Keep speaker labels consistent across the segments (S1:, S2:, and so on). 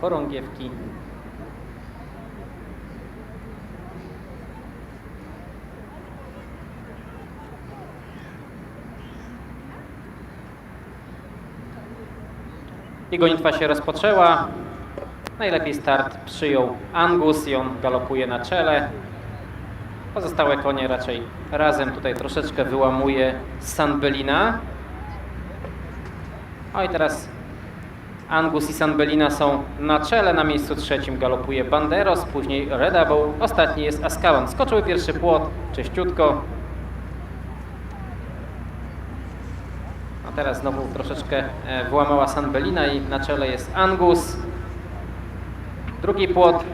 S1: chorągiewki. I gonitwa się rozpoczęła. Najlepiej start przyjął Angus i on galopuje na czele. Pozostałe konie raczej razem tutaj troszeczkę wyłamuje Sanbelina. O i teraz Angus i Sanbelina są na czele, na miejscu trzecim galopuje Banderos, później Redable, ostatni jest Askawan. Skoczyły pierwszy płot, czyściutko. A teraz znowu troszeczkę e, włamała Sanbelina i na czele jest Angus. Drugi płot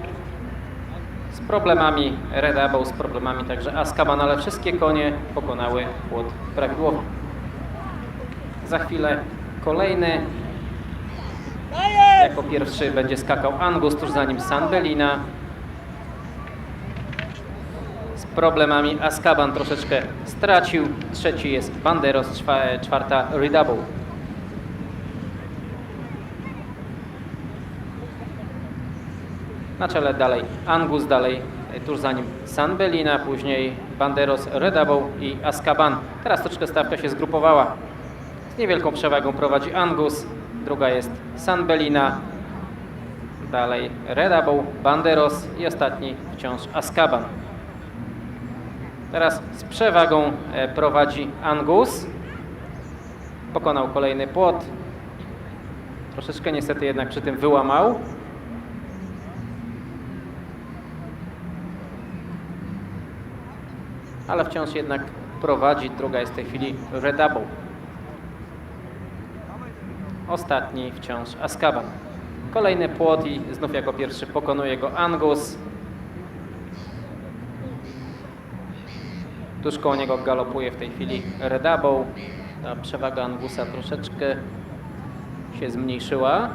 S1: z problemami Redable, z problemami także Askaban, ale wszystkie konie pokonały płot prawidłowo. Za chwilę kolejny. Jako pierwszy będzie skakał Angus, tuż za nim Sanbelina. Z problemami Askaban troszeczkę stracił. Trzeci jest Banderos, czwa- czwarta Redouble. Na czele dalej Angus, dalej tuż za nim Sanbelina, później Banderos, Redouble i Askaban. Teraz troszkę stawka się zgrupowała. Z niewielką przewagą prowadzi Angus, druga jest Sanbelina, dalej Redouble, Banderos i ostatni wciąż Askaban. Teraz z przewagą e, prowadzi Angus. Pokonał kolejny płot. Troszeczkę niestety jednak przy tym wyłamał. Ale wciąż jednak prowadzi. Druga jest w tej chwili Redouble. Ostatni wciąż Askaban. Kolejny płot i znów jako pierwszy pokonuje go Angus. Tuż koło niego galopuje w tej chwili Redouble. Ta przewaga Angusa troszeczkę się zmniejszyła.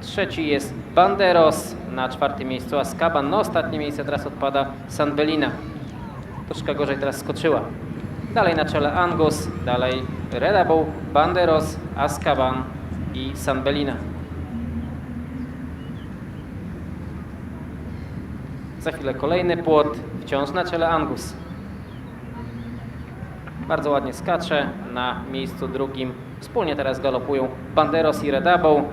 S1: Trzeci jest Banderos, na czwartym miejscu Askaban. Na ostatnie miejsce teraz odpada Sanbelina. Troszkę gorzej teraz skoczyła. Dalej na czele Angus, dalej Redouble, Banderos, Askaban i Sanbelina. Za chwilę kolejny płot, wciąż na czele Angus. Bardzo ładnie skacze na miejscu drugim. Wspólnie teraz galopują Banderos i Redouble.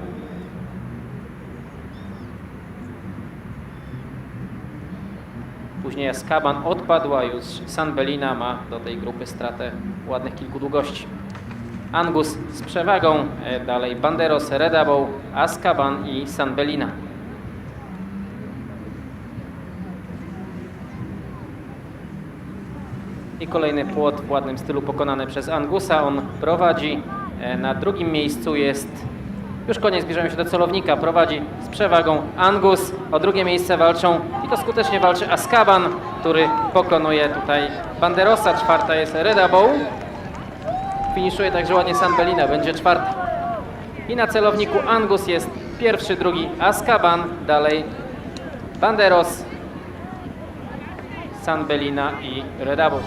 S1: Później Askaban odpadł, a już Sanbelina ma do tej grupy stratę ładnych kilku długości. Angus z przewagą, e, dalej Banderos, Redouble, Askaban i Sanbelina. I kolejny płot w ładnym stylu pokonany przez Angusa. On prowadzi. E, Na drugim miejscu jest. Już koniec zbliżają się do celownika. Prowadzi z przewagą Angus. O drugie miejsce walczą i to skutecznie walczy Askaban, który pokonuje tutaj Banderosa. Czwarta jest Redouble. Finiszuje także ładnie Sanbelina, będzie czwarty. I na celowniku Angus jest pierwszy, drugi Askaban, dalej Banderos, Sanbelina i Redouble.